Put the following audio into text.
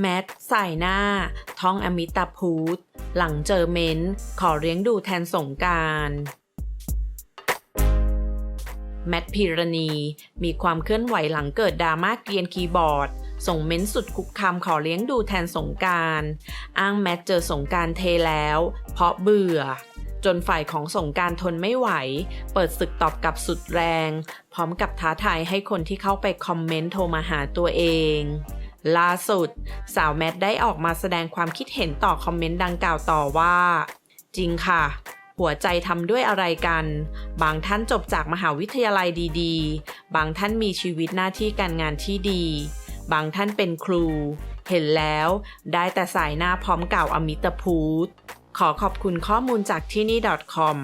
แมทใส่หน้าท้องอมิตาพูดหลังเจอเม้นขอเลี้ยงดูแทนสงการแมทพีรณี มีความเคลื่อนไหวหลังเกิดดราม่าเกรียนคีย์บอร์ด ส่งเม้นสุดคุกคามขอเลี้ยงดูแทนสงการ อ้างแมทเจอสงการเทแล้ว เพราะเบื่อ จนฝ่ายของสงการทนไม่ไหว เปิดศึกตอบกลับสุดแรง พร้อมกับท้าทายให้คนที่เข้าไปคอมเมนต์โทรมาหาตัวเอง ล่าสุด สาวแมทได้ออกมาแสดงความคิดเห็นต่อคอมเมนต์ดังกล่าวต่อว่า จริงค่ะ หัวใจทำด้วยอะไรกัน บางท่านจบจากมหาวิทยาลัยดีๆ บางท่านมีชีวิตหน้าที่การงานที่ดี บางท่านเป็นครู เห็นแล้วได้แต่สายหน้าพร้อมกล่าวอมิตพูดขอขอบคุณข้อมูลจากที่นี่ .com